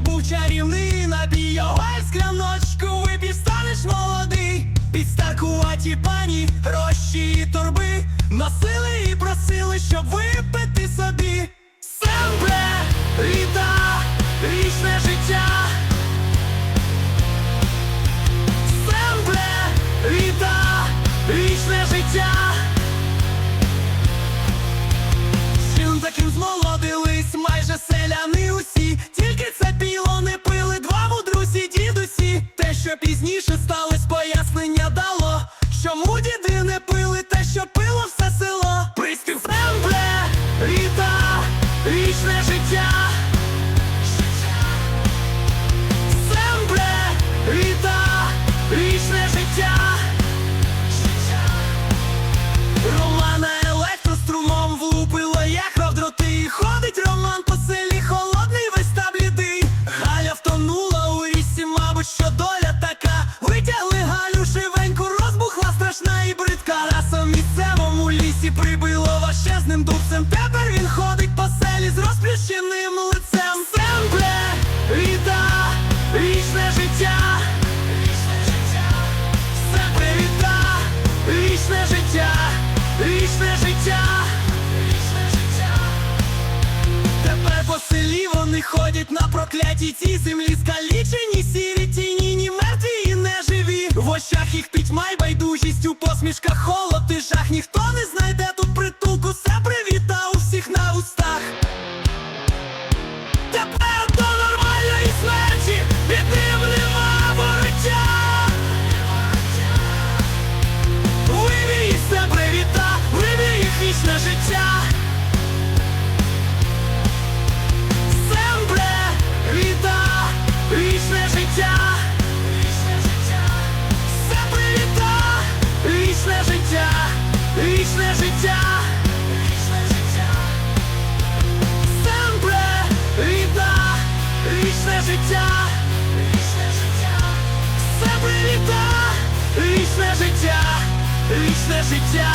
був чарівний напій Його скляночку випів, станеш молодий. Підстаркуваті пані, гроші і торби. Носили і просили, щоб випити собі. Сембре, літа, вічне життя. Сембре, літа, вічне життя пізніше сталось, пояснення дало. Чому діди не пили те, що пило все село? Приспів Сембле, літа, вічне життя. Лісі прибило важчезним дубцем. Тепер він ходить по селі з розплющеним лицем. Семпле, літа, вічне життя. Все привіта, вічне життя, вічне життя, вічне життя. Тепер по селі вони ходять на проклятій цій землі. Скалічені, сірі тіні, ні мертві і не живі. В очах їх пітьма й байдужість, у посмішках холод і жах. Ніхто знайде тут притулку, все привіта у всіх на устах. Тепер до нормальної смерті ним нема все привіта, вибій їх вічне життя Вічне життя. Вічне життя. Сембре, віта, вічне життя. Вічне життя. Все привіта, вічне життя. Вічне життя